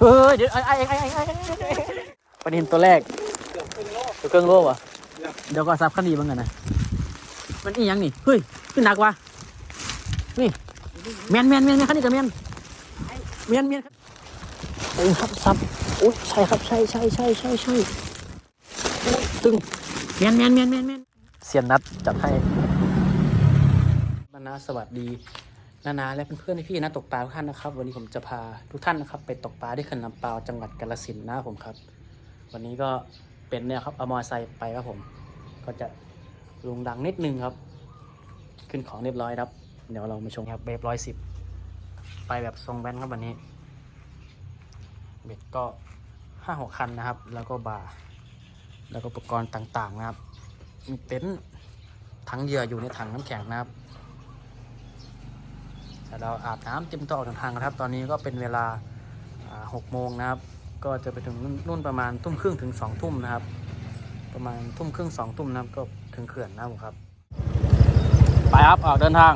เฮ้ยเดี๋ยวไอ้ไอ้ไอ้ไอ้ไอ้ประเด็นตัวแรกตัวเครื่องโล่อะเดี๋ยวก็ซับขั้นดีบ้างกันนะมันอีหยังนี่เฮ้ยขึ้นหนักว่ะนี่แมนแมนแมนแมนขั้นนี้กับแมนแมนแมนเออครับซับโอ้ยใช่ครับใช่ใช่ใช่ใช่ใช่ตึงแมนแมนแมนแมนแมนเสียนนัดจัดให้มานาสวัสดี นานาและเพื่อนๆพี่ๆนะตกปลาทุกท่านนะครับ วันนี้ผมจะพาทุกท่านนะครับ ไปตกปลาที่เขื่อนลำปาวจังหวัดกาฬสินธุ์นะครับผมครับ วันนี้ก็เป็นเนี่ยครับเอามอไซค์ไปครับผม ก็จะลุงดังนิดนึงครับ ขึ้นของเรียบร้อยครับ เดี๋ยวเรามาชมครับเบฟร้อยสิบไปแบบทรงแบนครับวันนี้ เบ็ดก็ห้าหกคันนะครับ แล้วก็บาร์แล้วก็อุปกรณ์ต่างๆนะครับ มีเต็นท์ถังเหยื่ออยู่ในถังน้ำแข็งนะครับ แต่เราอาบน้ำเตรียมตัวออกเดินทางนะครับ ตอนนี้ก็เป็นเวลาหกโมงนะครับ ก็จะไปถึงนู่นประมาณทุ่มครึ่งถึงสองทุ่มนะครับ ประมาณทุ่มครึ่งสองทุ่มนะครับก็ถึงเขื่อนนะครับ ไปครับออกเดินทาง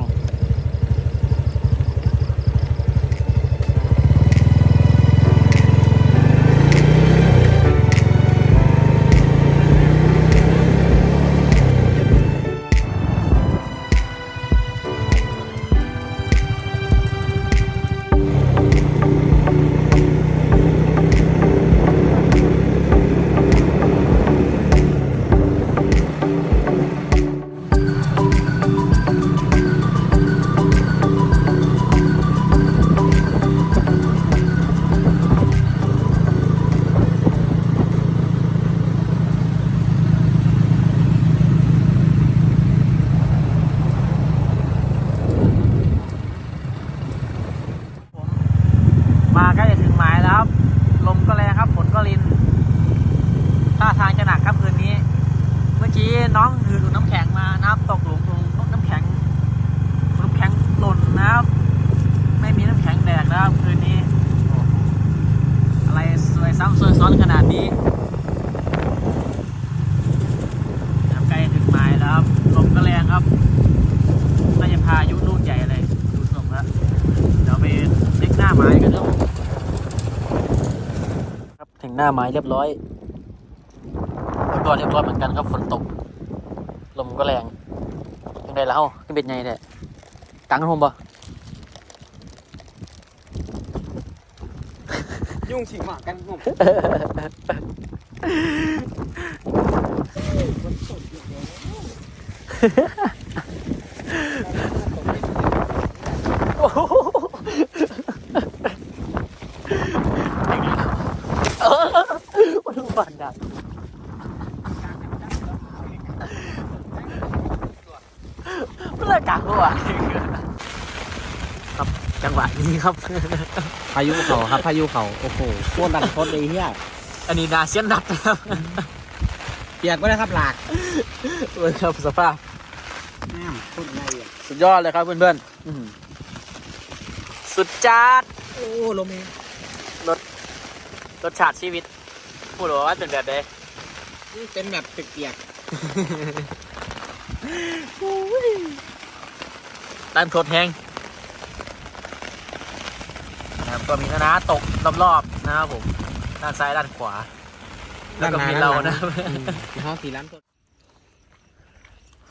าจะพายุลูกใหญ่เลยดูส่งแล้วเดี๋ยวไปเช็คหน้าไม้กันครับครับถึงหน้าไม้เรียบร้อยแล้วก็เรียบร้อยเหมือนกันครับฝนตก ลมก็แรงยังไงแล้วขึ้นเป็นไงเนี่ยกลางกันผมบ่ยุ่งฉิงหมากันผมโอ้โห เออวันดูฝันดังมันเลยกลางหัวครับจังหวะนี้ครับ พายุเขาครับพายุเขาโอ้โหโคตรดันโคตรเลยเฮียอันนี้นาเซียนนัดนะครับเปียกก็ได้ครับหลากเออครับสภาพแม่โคตรไรอะสุดยอดเลยครับเพื่อนๆอื้อหือ สุดจัดโอ้ลมเองรสชาติชีวิต พูดว่าเป็นแบบใดนี่เป็นแบบเปียกด้านโคตรแห้งนะครับก็มีนานาตกรอบๆนะครับผม ด้านซ้ายด้านขวาๆแล้วก็มีเรานะอืมมีห้องสีล้านตัว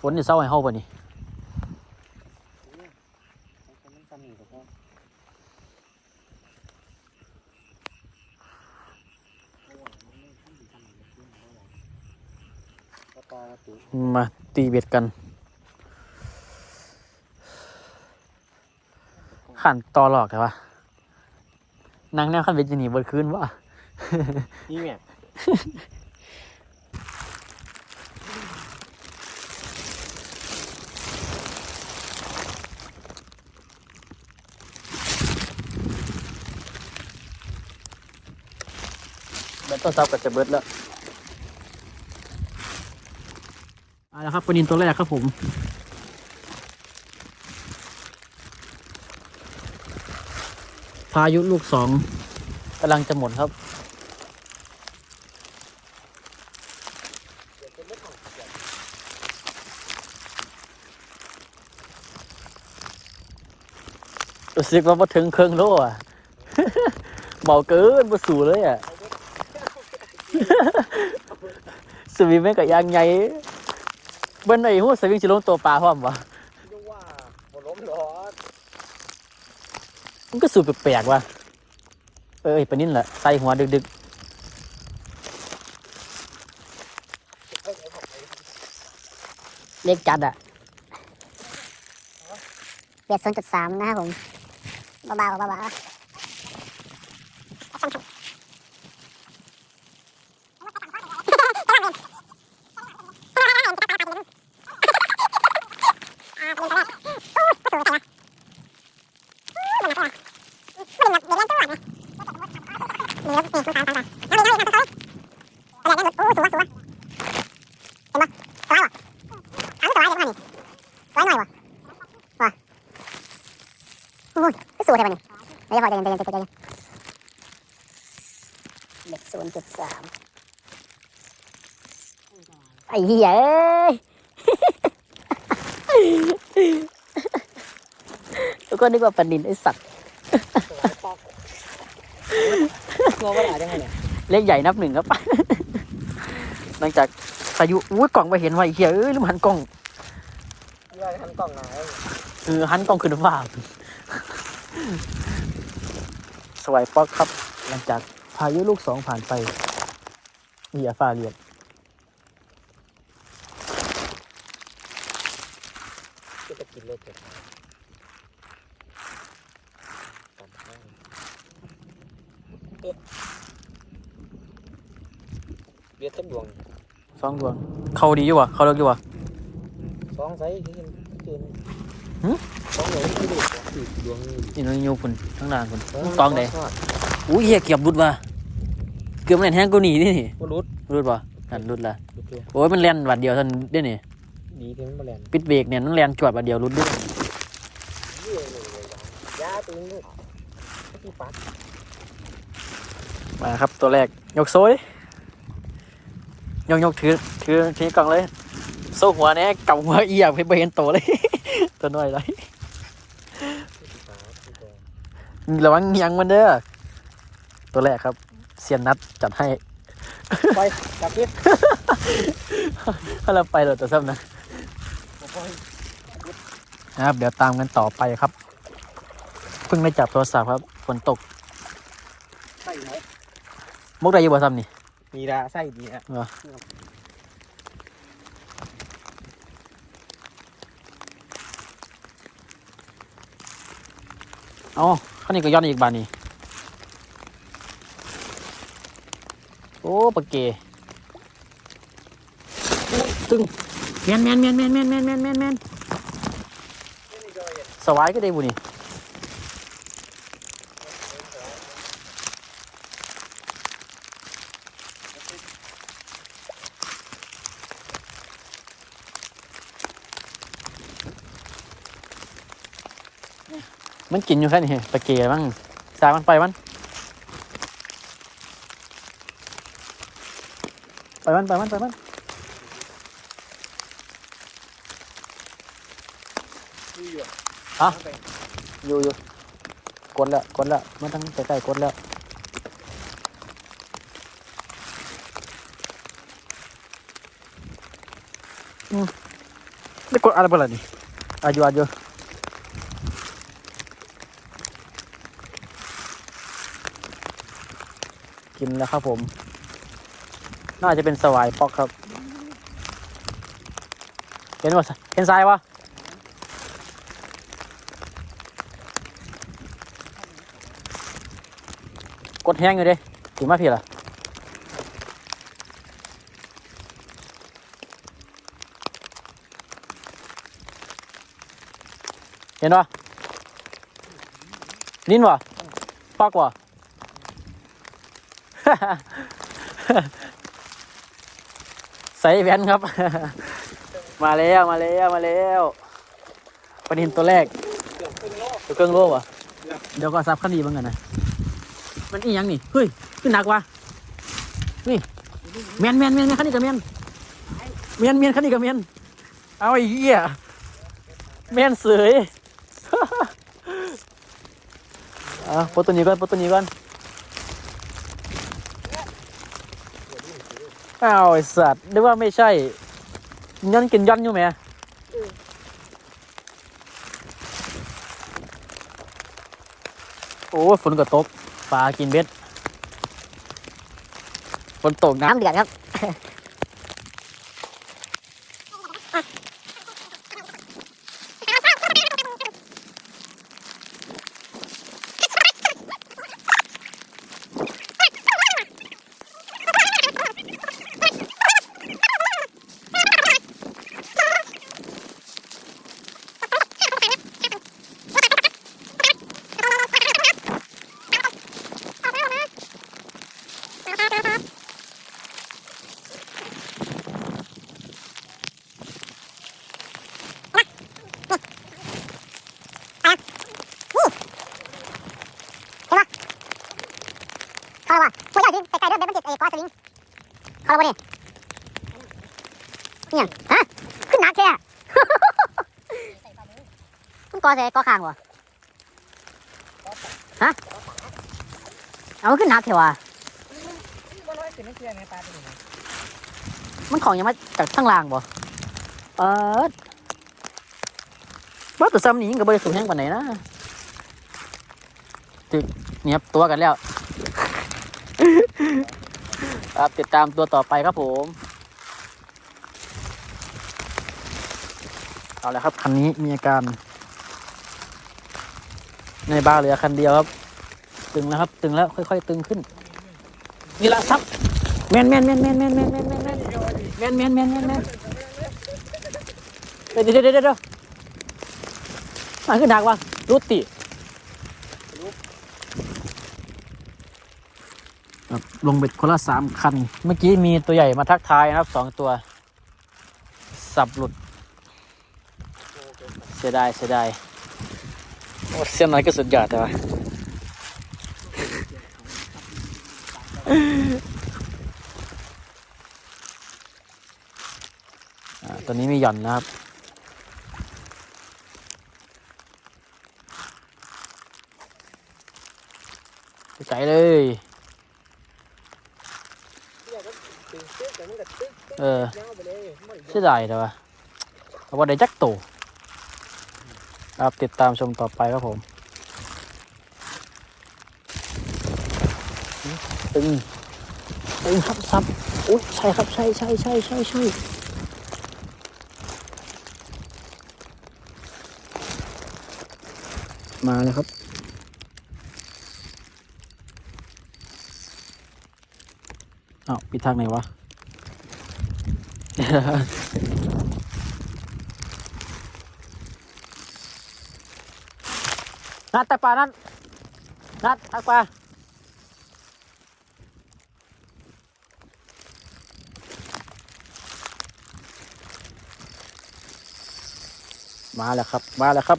ฝนอยู่เศร้าให้เฮาป่ะนี่ มาตีเบ็ดกัน ขันต่อหลอกแต่ว่านั่งแนวขันเบ็ดจะหนีบนคืนวะนี่แม่เบ็ดต้นซับก็จะเบิดแล้ว เอาละครับปนินตัวแรกครับผม พายุลูกสองกำลังจะหมดครับรู้สึกว่าพอถึงเครื่องโลอะเบาเกินมาสู่เลยอะ สวิงแม่กับยางใหญ่ เบิ้ลไอ้หัวสวิงสิลงตัวปลาพร้อมวะยังว่าบ่ล้มหรอมันก็สูบแปลกๆว่ะเออไอ้ปลานิ่นแหละใส่หัวดึกๆ เล็กจัดอะเบียดศูนย์จุดสามนะครับผมเบาๆเบาๆ โอ้ยไม่สู้ใช่ปะนี่ไม่ได้พอใจเย็นใจเย็นใจเย็นเบ็ดศูนย์จุดสามไอ้เหี้ยเอ้ย ทุ กคนนึกว่าปลานินไอ้สัตว์งงว่าหลายจังไงเนี่ยเล็กใหญ่นับหนึ่งครับ หลังจากพายุอุ้ยกล่องไปเห็นว่าไอ้เหี้ยเอ้ยลืมหันกล้องเรื่องทันกล่องไหนเออหันกล้องขึ้นฟ้าสวยป๊อกครับ หลังจากพายุลูกสองผ่านไปเหียฟ้าเรียบ ก็จะกินเลยเจ็บเบียดสักดวง ส องดวงเขาดีอยู่วะเขาเลิกอยู่วะสองไซส์ที่กินหึสองดวงที่ดูสี่ดวงนี่นี่น้อยยูคุณข้างล่างคุณตองใดอุ้ยเหี้ยเกือบรุดว่ะเกือบมันแห้งกูหนีนี่บ่รุดรุดว่ะนั่นรุดละรุดเดียวโอ้ยมันแล่นบัดเดียวเท่านนได้นี่ดีที่มันมาแลนปิดเบรกเนี่ยมันแล่นจวดบัดเดียวรุดด้วยเยี่ยเลยยาตัวนี้ที่ปัดมาครับตัวแรกยกโซ่ดิ ยกยกถือถือถือกล่องเลยโซ่หัวเนี่ยกับหัวเอียบให้ไปเห็นโตวเลย ตัวน้อยเลยระวังเงียงมันเด้อตัวแรกครับเซียนนัดจัดให้ ไปจับคิดถ้าเราไปเราตัวซ้ำนะนะครับเดี๋ยวตามกันต่อไปครับ เพิ่งได้จับโทรศัพท์ครับฝนตกใส่ไหนมุกได้อยี่บ่ซ้ำนี่ มีละใส่ดีอะเอ๋อข้างนี้ก็ย้อนอีกบานนี่โอ้ปะเกตึงแมนแมนแมนแมนแมนแมนแมนแมนแมนสวายก็ได้บุนี่ มันกินอยู่แค่นี้ปะเกมั้งสายมันไปมันไปมันไปมันไปมันอะอยู่อยู่กดแล้วกดแล้วมันทั้งใกล้ๆกดแล้วอืมไม่กดอะไรบ้างล่ะนี่อายุอายุ กินแล้วครับผม น่าจะเป็นสวายปอกครับ เห็นว่าเห็นทรายวะกดแห้งอยู่ด้ถึงมาพี่ล่ะเห็นปะนิ่นวะปอกวะ ใส่แว่นครับ มาแล้วมาแล้วมาแล้วประเด็นตัวแรกตัวเครื่องโล่อะเดี๋ยวก็ซับขั้นดีเหมือนกันนะมันอีหยังนี่เฮ้ยขึ้นหนักวะนี่แมนแมนแมนแมนขั้นนี้กับแมนแมนแมนขั้นนี้กับแมนเอาไอ้เหี้ยแมนเสยอะโพสต์ตัวนี้ก่อนโพสต์ตัวนี้ก่อน อ้าวไอสัตว์นึกว่าไม่ใช่ย้อนกินย้อนอยู่ไหมโอ้ฝนก็ตกปลากินเบ็ดฝนตกน้ำเดือดครับ เข้าแล้วว่ะพวกเจ้าสิไปไกลเด้อเดี๋ยวมันติดไอ้กอสลิงเข้าแล้วบ่เนี่ยเนี่ยฮะขึ้นหนักแค่ มันก อใส่กอข้างวะฮะเอาขึ้นหนักแค่วะบ่น้อยสิไม่เชื่อในปลาตัวนี้มันของยังมาจากข้างล่างบ่เออว่าตัวซ้ำนี่ยิงกับบริสุทธิ์แห้งกว่าไหนนะตึกเนียครับตัวกันแล้วครับติดตามตัวต่อไปครับผม เอาละครับคันนี้มีอาการ ในบ้าเหลือคันเดียวครับ ตึงแล้วครับ ตึงแล้วค่อยๆ ตึงขึ้นนี่ละซับแมนแมนแมนแมนแมนแมนแมนแมนแมนแมนแมนแมนแมนแมนเดี๋ยวเดี๋ยวเดี๋ยวเดี๋ยวมันขึ้นดักวะรุดติครับลงเบ็ดคนละสามคัน เมื่อกี้มีตัวใหญ่มาทักทายนะครับสองตัว สับหลุด เสียดายเสียดาย เส้นไหนก็สุดยอดเลยตอนนี้มีหย่อนนะครับไกลเลยเออเสียดายแต่ว่าแต่ว่าได้จักตัว ครับติดตามชมต่อไปครับผมตึงตึงครับซับอุ้ยใช่ครับใช่ใช่ใช่ใช่ใช่มาแล้วครับอ้าวปิดทางไหนวะ นัดตักปลานัดนัดตักปลามาแล้วครับ มาแล้วครับ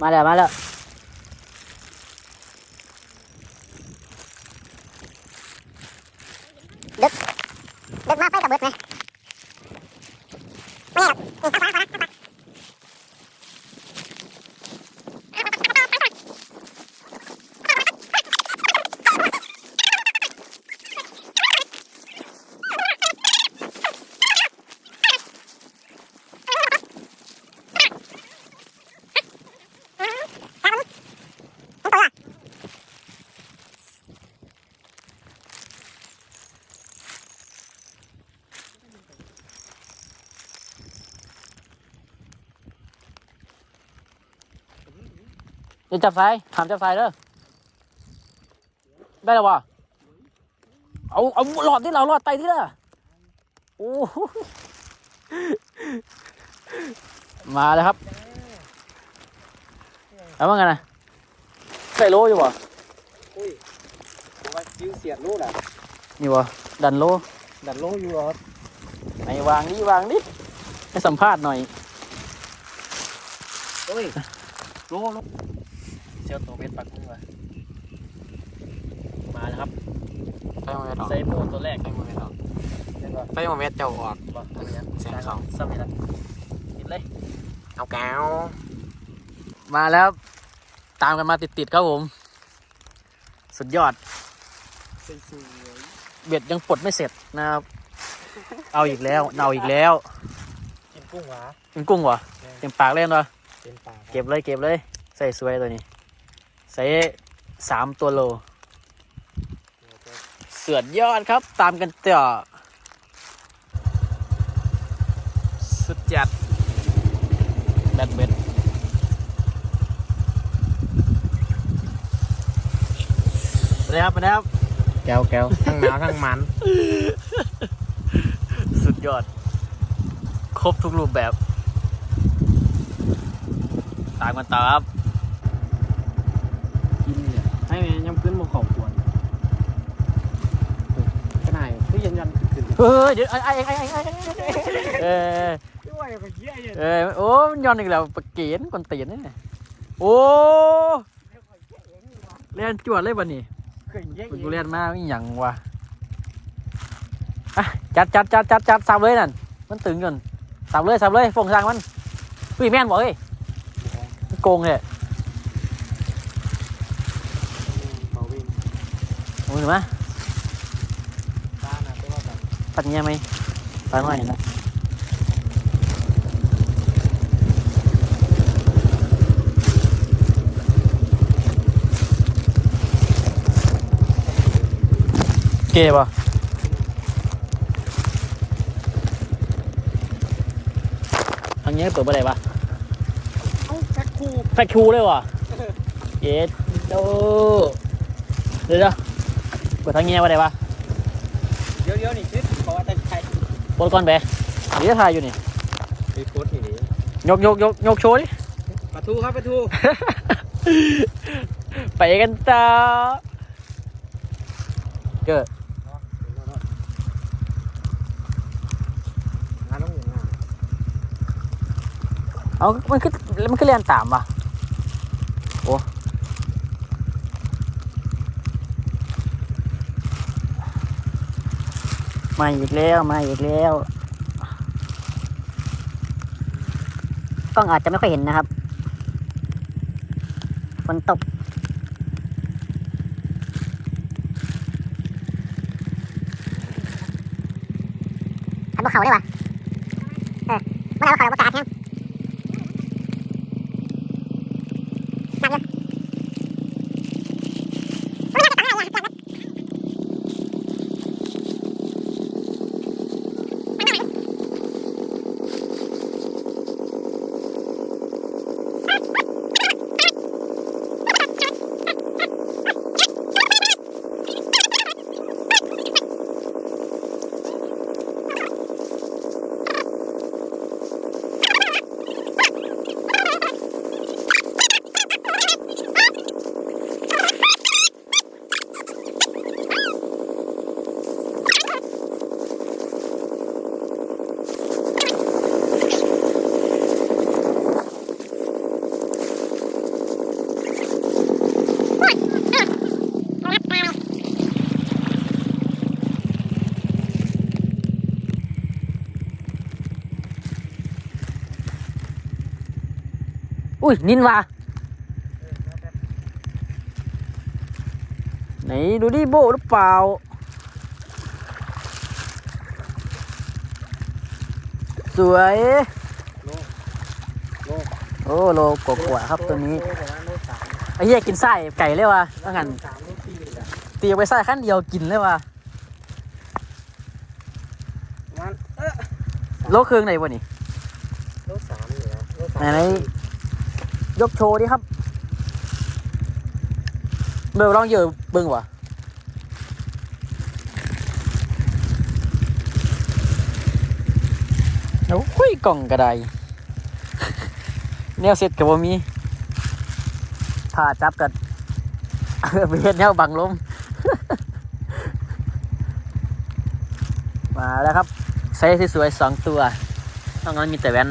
มาแล้วมาแล้วึกดึกมากไปกับเบิดไหมไม่หรอกนี่ข้างขวาขวาข้า งขวาเดี๋ยวจับสายถามจับสายเด้อได้แล้ววะเอาเอาหลอดที่เราหลอดไตที่ละโอ้โหมาเลยครับแล้วว่าไงนะใส่โลอยู่วะอุ้ยผมว่าจิ้วเสียดลูกอะนี่วะดันโลดันโลอยู่เหรอไหนวางนี่วางนี่ให้สัมภาษณ์หน่อยเฮ้ยโลโล เซียวตัวเบ็ดปักมือมามาแล้วครับไปโมเมนต์ออกใส่โมตัวแรกไปโมเมนต์ออกเห็นป่ะไปโมเมนต์เจ้าออกบอกตรงนี้เสียงเขาซ้ำนี่ละกินเลยเอาแก้วมาแล้วตามกันมาติดๆครับผม สุดยอดเบ็ดยังปลดไม่เสร็จนะครับ เอาอีกแล้วเอาอีกแล้วกินกุ้งหวาเป็นกุ้งวะเต็มปากเล่นวะเป็นปลาเก็บเลยเก็บเลย ใส่สวยตัวนี้ ใส่สามตัวโล เสือดยอดครับตามกันต่อสุดจัดแบดเบ็ดไปเลยครับไปเลยครับ แก้วแก้วทั้งหนาวทั้งมัน สุดยอด ครบทุกรูปแบบ ตามกันต่อครับกินเนี่ย ให้แม่ยำขึ้นมาขอบกวนก็ได้คือยันยันขึ้นเฮ้ยเดี๋ยวไอ้ไอ้ไอ้ไอ้ไอ้เออด้วยไปเยี่ยเออโอ้มันย้อนอีกแล้วปะเกียนคนตียนนี่โอ้เล่นจวดเลยวันนี้ขึ้นเยี่ยกูเล่นมาไม่หยังวะอะจัดจัดจัดจัดจัดสับเลยนั่นมันตึงจนสับเลยสับเลยฟงสร้างมันอุ้ยแม่นบอกเฮ้ยโกงเลย มาวิ่ง โอ้ยเห็นไหมบ้านนะตัวแบบปัดเงี้ยไหมปัดหน่อยนะเก๋ป่ะทางนี้เปิดเมื่อไหร่ปะเอ้าแพ็คคู่แฟคชูเลยวะเย็ดโดเดี๋ยว เดี๋ยวเงี้ยว่าไงปะเดี๋ยวเดี๋ยวนี่คิดเพราะว่าแต่ใครบนก่อนไปเดี๋ยวถ่ายอยู่นี่ไปโพสต์นี่ดิยกยกยกยกโชว์ดิประตูครับประตู ไปกันต่อเกิดเอามันคือมันคือเรียนตามป่ะ มาอีกแล้วมาอีกแล้วกล้องอาจจะไม่ค่อยเห็นนะครับฝนตก ทำบนเขาได้ปะเออเมื่อไหร่เขาประกาศยัง อุ้ยนินวาไหนดูดิโบหรือเปล่าสวยโลโอ้โลกว่าๆครับตัวนี้โลประมาณโลสามไอ้เหี้ยกินไส้ไก่เลยว่ะว่างั้นโลสามโลสี่อะตีไปไส้ขั้นเดียวกินเลยว่ะประมันเออโลเครื่องไหนวะนี่โลสามอยู่แล้วโลสามไหน ยกโชว์ดิครับ เบลลองเยอะเบิ่งวะโอ้ยกล่องกระไดแนวเสร็จกับว่ามีผ่าจับกันไปเฮ็ดแนวบังลม มาแล้วครับใส่สวยๆสองตัวนอกนั้นมีแต่แว่น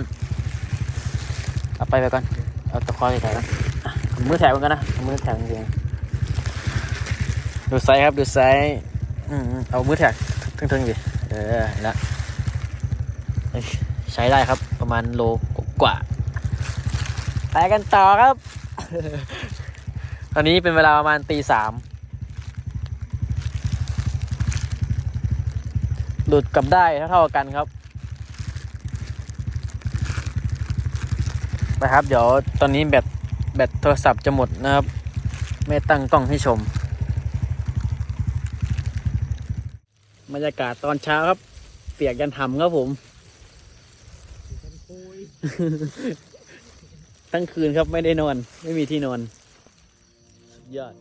เอาไปไปก่อน เอาตะคอยใส่ก่อนอะเอามือแถวกันนะเอามือแถวจริงๆดูไซส์ครับ ดูไซส์อืมอืมเอามือแท็กทึ่งๆดิ เออเห็นละเอ้ยใช้ได้ครับ ประมาณโลกว่า ไปกันต่อครับ ตอนนี้เป็นเวลาประมาณตีสามดูดกลับได้เท่าๆกันครับ ไปครับ เดี๋ยวตอนนี้แบตแบตโทรศัพท์จะหมดนะครับ ไม่ตั้งกล้องให้ชมบรรยากาศตอนเช้าครับ เปียกยันทำครับผม ทั้งคืนครับไม่ได้นอน ไม่มีที่นอน สุดยอด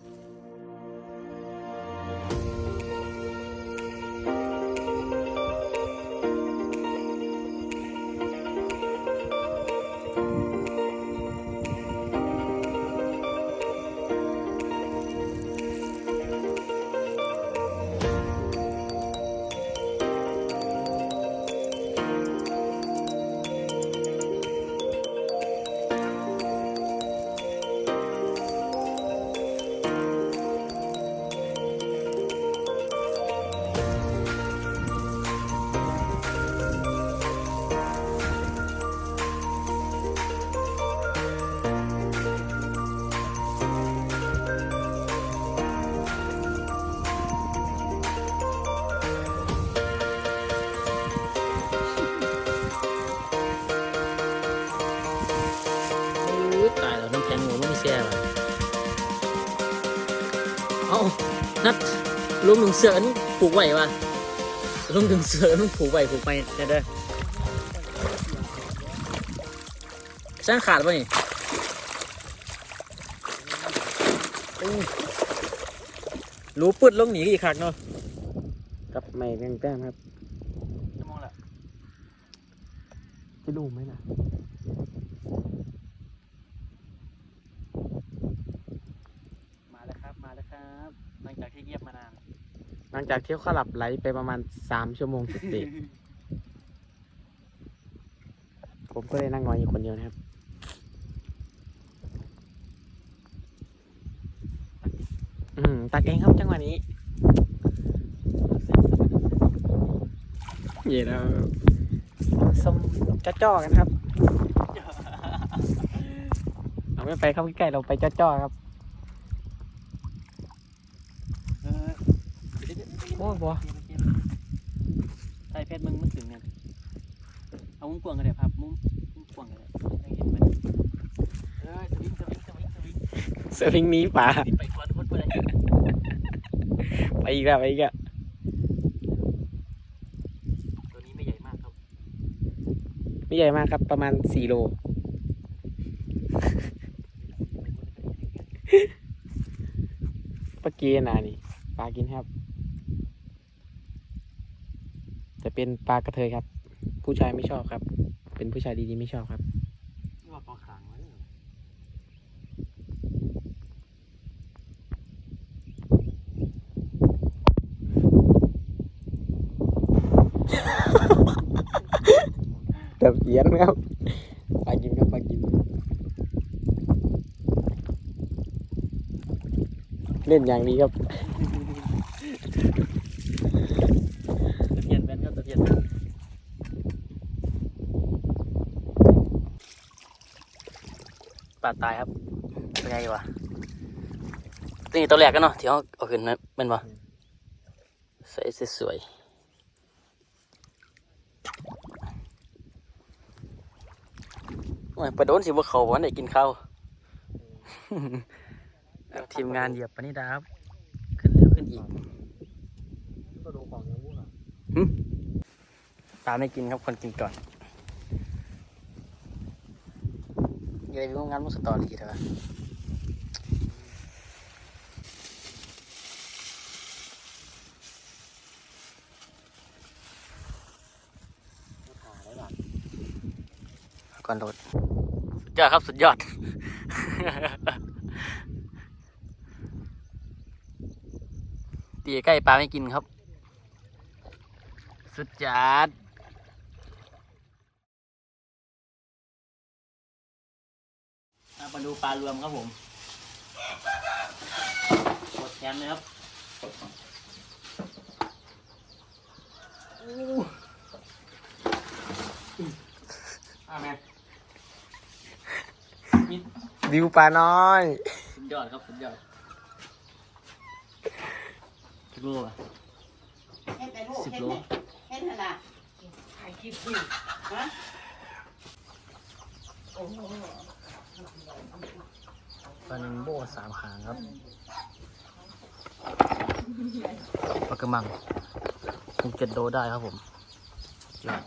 งหนึ่งเสืออันนี้ผูกไหววะลุงหนึ่งเสืออันนี้ผูกไหวผูกไปเด้อเด้อช่างขาดป่ะนี่อู้รู้ปืดลงหนีอีกครั้งเนาะกับไม่แกงแต้มครับชั่วโมงละจะดูไหมนะ มาแล้วครับ มาแล้วครับ หลังจากที่เงียบมานาน หลั งจากเที่ยวข้าหลับไหลไปประมาณสามชั่วโมงเต็มๆผมก็เลยนั่งนอนอยู่คนเดียวนะครับอืมตักเองครับจังหวะนี้ เย็นแล้วส้มจ้อๆกันครับเอาไม่ไปเข้าใกล้ๆเราไปจ้อๆครับ เออ โอ้ยบัวใส่เพชรมึงมึงถึงเนี่ยเอามุ้งกวางกันเลยครับมุ้งมุ้งกวางกันเลยให้เห็นมันเออสวิงสวิงสวิงสวิงสวิงหนี้ป่าไปกวนคนไปเลยไปอีกแล้วไปอีกแล้วตัวนี้ไม่ใหญ่มากครับ ไม่ใหญ่มากครับ ประมาณสี่โลปลาเกียนานี่ปลากินครับ แต่เป็นปลากระเทยครับ ผู้ชายไม่ชอบครับ เป็นผู้ชายดีๆไม่ชอบครับว่าปอขางไว้แต่เยียนครับปลากินครับปลากิน เล่นอย่างนี้ครับ ตะเพียนแว่นก็ตะเพียนแว่น ปลาตายครับเป็นไงวะตัวนี้ตัวแรกกันเนาะที่เขาเอาขึ้นนะเป็นปะใส่สวยๆโอ้ยประโดนสิว่าเขาวันไหนกินข้าวทีมงานเหยียบปณิดาครับ ขึ้นแล้วขึ้นอีกก็ดูของยังวุ่นอะตามไม่กินครับคนกินก่อน ยังไงพี่งานมุสตอรี่เถอะถ่ายได้หรอก่อนโดดสุดยอดครับสุดยอด ตีใกล้ปลาไม่กินครับ สุดจัด ดูปลารวมครับผมกดแคมนะครับดดิวปลาน้อย สุดยอดครับสุดยอดกิบโลอเฮ็ดไปลูกสิบโล ไปเฮ็ดเถอะละถ่ายคลิปอยู่ฮะโอ้ ปลาหนึ่งโบสามหางครับปลากระมังคงเจ็ดโลได้ครับผมยอด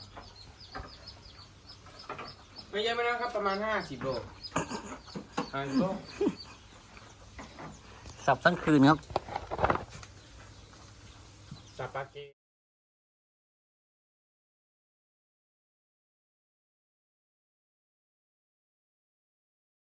ไม่เยอะไม่นะครับประมาณห้าสิบโลห้าสิบโลสับทั้งคืนครับซาปาเก